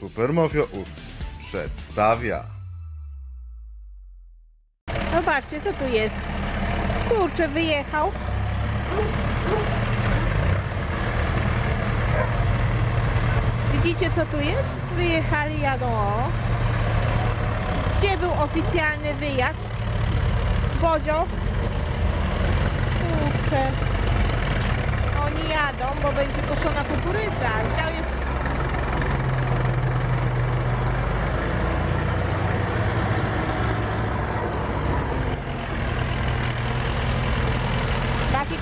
Supermafia Ursus przedstawia. Zobaczcie, co tu jest. Kurczę, wyjechał. Widzicie, co tu jest? Wyjechali, jadą. Gdzie był oficjalny wyjazd? Bodzio? Kurczę. Oni jadą, bo będzie koszona kukurydza. I jest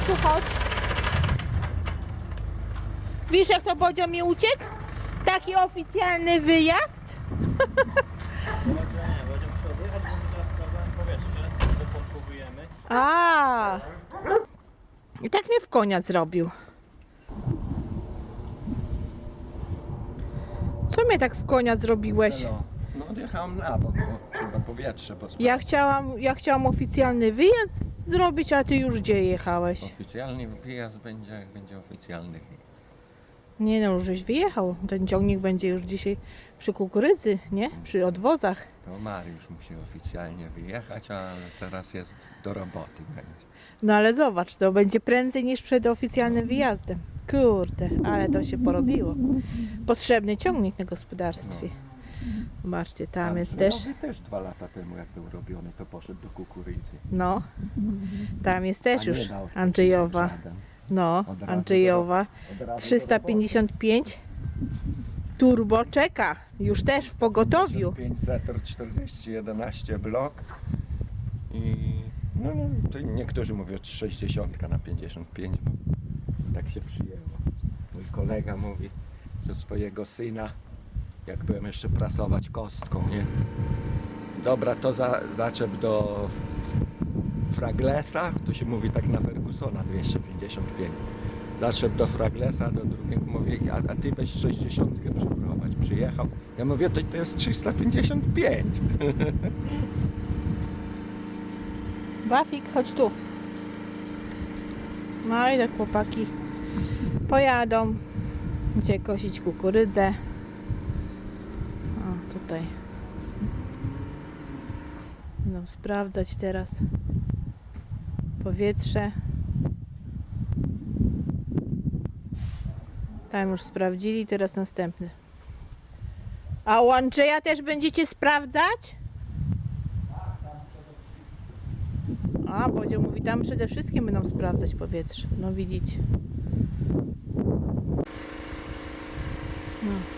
tu chodź. Wiesz, jak to Bodzio mi uciekł? Taki oficjalny wyjazd? A. I tak mnie w konia zrobił. Co mnie tak w konia zrobiłeś? No, no odjechałem na bok, bo trzeba powietrze posprzątać. Ja chciałam, ja chciałam oficjalny wyjazd zrobić, a ty już gdzie jechałeś? Oficjalny wyjazd będzie, jak będzie oficjalny. Nie no, już żeś wyjechał. Ten ciągnik będzie już dzisiaj przy kukurydzy, nie? Przy odwozach. To Mariusz musi oficjalnie wyjechać, ale teraz jest do roboty będzie. No ale zobacz, to będzie prędzej niż przed oficjalnym wyjazdem. Kurde, ale to się porobiło. Potrzebny ciągnik na gospodarstwie. Zobaczcie, tam jest też, też dwa lata temu, jak był robiony, to poszedł do kukurydzy. no, tam jest też A już nie dał Andrzejowa. żaden. No, Od razu Andrzejowa. Od razu 355 turbo czeka, już też w pogotowiu. 5 Zetor 40, 11 blok i no, no to niektórzy mówią 60 na 55, bo tak się przyjęło. Mój kolega mówi, że swojego syna, jak byłem jeszcze prasować kostką, nie? Dobra, to za, zaczep do Fraglesa, to się mówi tak na Fergusona 255. Zaczep do Fraglesa, do drugiego mówi, a, a ty weź 60 przyprowadź. Przyjechał. Ja mówię, to, to jest 355. Bafik, chodź tu. No i tak chłopaki pojadą. Gdzie kosić kukurydzę. Tutaj. Będą sprawdzać teraz powietrze. Tam już sprawdzili, teraz następny. A u Andrzeja też będziecie sprawdzać? A, Bodzio mówi, tam przede wszystkim będą sprawdzać powietrze. No widzicie. No.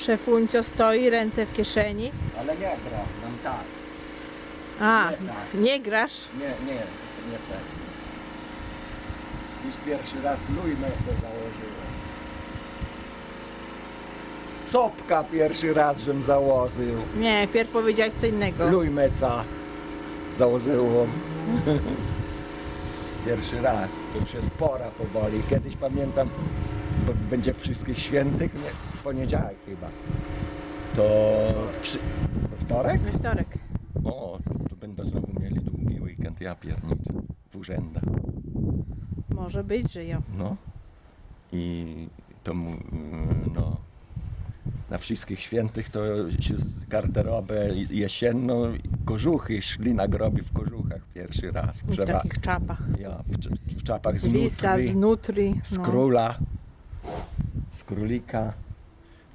Szefuncio stoi, ręce w kieszeni. Ale nie gra, nam tak. A, Nie tak. nie grasz? Nie, nie, nie tak. Dziś pierwszy raz lujmecę założyłem. Copka pierwszy raz, żem założył. Nie, pierw powiedziałeś co innego. Lujmeca założyłem. pierwszy raz. To już jest pora powoli. Kiedyś pamiętam, bo będzie wszystkich świętych, nie, w poniedziałek chyba. To przy... we wtorek? We wtorek. O, to będą znowu mieli długi weekend, ja pierniczę, w urzędach. Może być, że ja. No. I to mu, mm, no, na wszystkich świętych to się z garderobę jesienną kożuchy szli na groby w kożuchach pierwszy raz. W takich czapach. ja, w, w czapach z Z lisa, nutry, z nutri. z No. króla, z królika.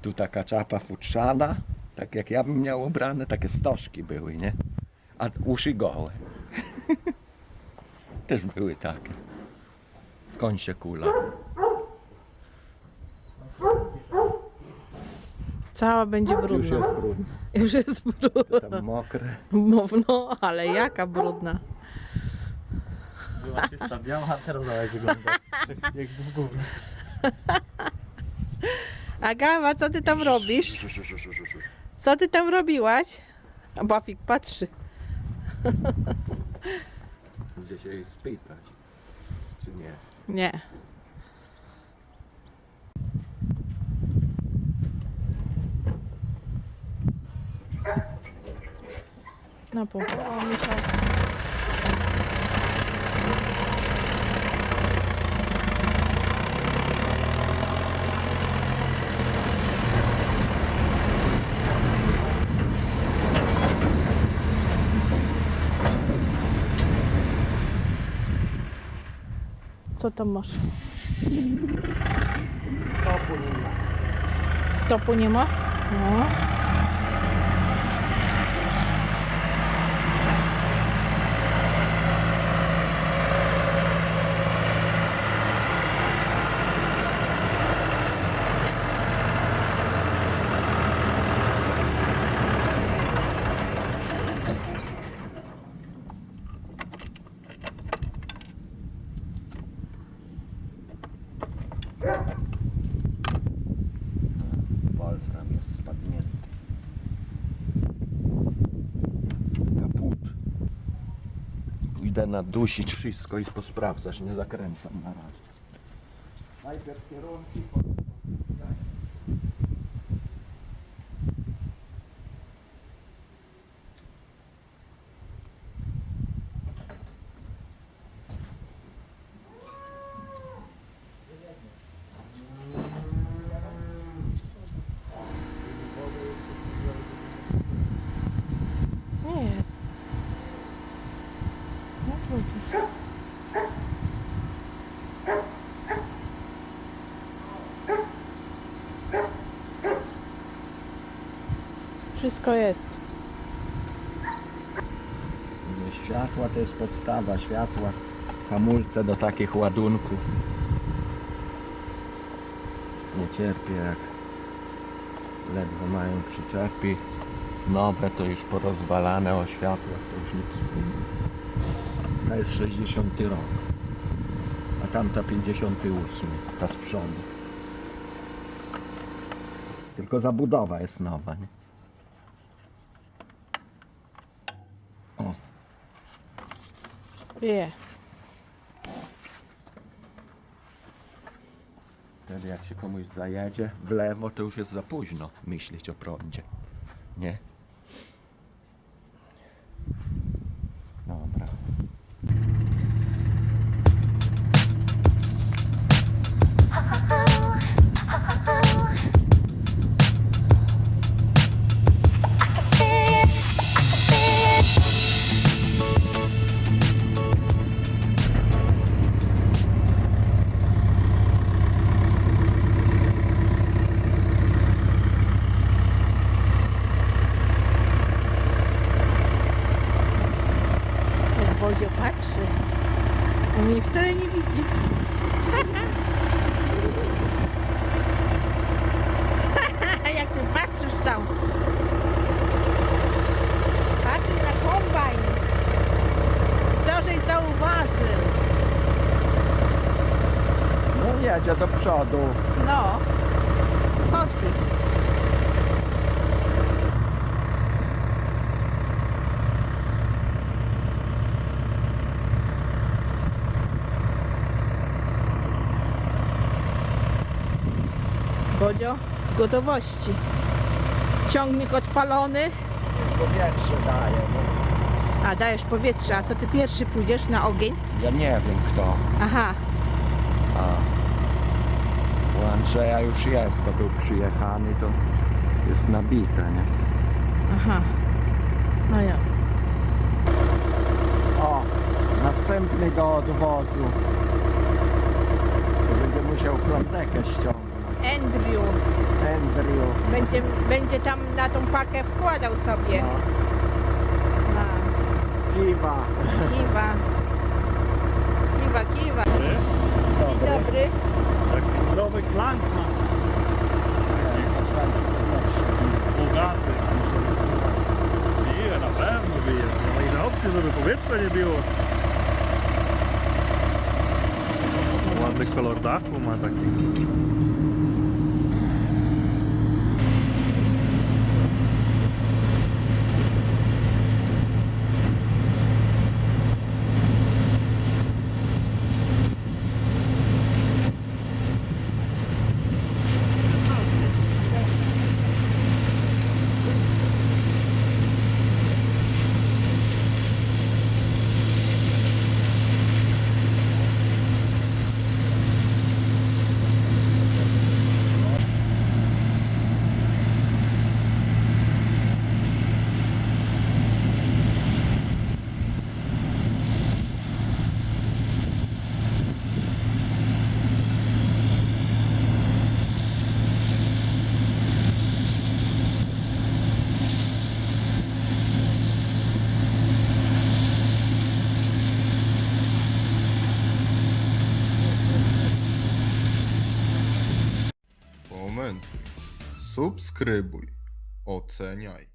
Tu taka czapa futrzana, tak jak ja bym miał ubrane, takie stożki były, nie? A uszy gołe. Też były takie. Końsie kula. Cała będzie Już brudna. jest brudne. Już jest brudna. Tam mokre. Mówno, ale jaka brudna. Była czysta biała, a teraz jak wygląda. Jak w gównie. Agawa, co ty tam robisz? Co ty tam robiłaś? A Bafik patrzy. Gdzie się jej spytać, czy nie? Nie. No po. O, Michał. Tam masz? Stopu nie ma. Stopu nie ma? No. Pójdę nadusić wszystko i posprawdzasz, nie zakręcam na razie. Najpierw kierunki. Nie jest. No trudno. Wszystko jest. Światła to jest podstawa, światła, hamulce do takich ładunków. Nie cierpię jak ledwo mają przyczepy. Nowe to już porozwalane o światłach, to już nic wspólnego. To jest 60 rok, a tamta 58, ta z przodu. Tylko zabudowa jest nowa, nie? Wie. Wtedy jak się komuś zajedzie w lewo, to już jest za późno myśleć o prądzie. Nie? Dobra. No. Kosi. Bodzio w gotowości. Ciągnik odpalony. Powietrze daje. No. A dajesz powietrze, a co ty pierwszy pójdziesz na ogień? Ja nie wiem kto. Aha, A. U Andrzeja już jest, bo był przyjechany, to jest nabite, nie? aha. No ja. O, następny do odwozu. To będzie musiał prądekę ściągnąć. Andrew Andrew. będzie, będzie tam na tą pakę wkładał sobie. No, Na kiwa. kiwa. Kiwa, kiwa. Dzień dobry. Zdrowy klank ma. Bogaty. Bije, na pewno bije. Nie ma innej opcji, żeby powietrza nie było. Ładny kolor dachu ma taki. Субскрибуй, оценяй.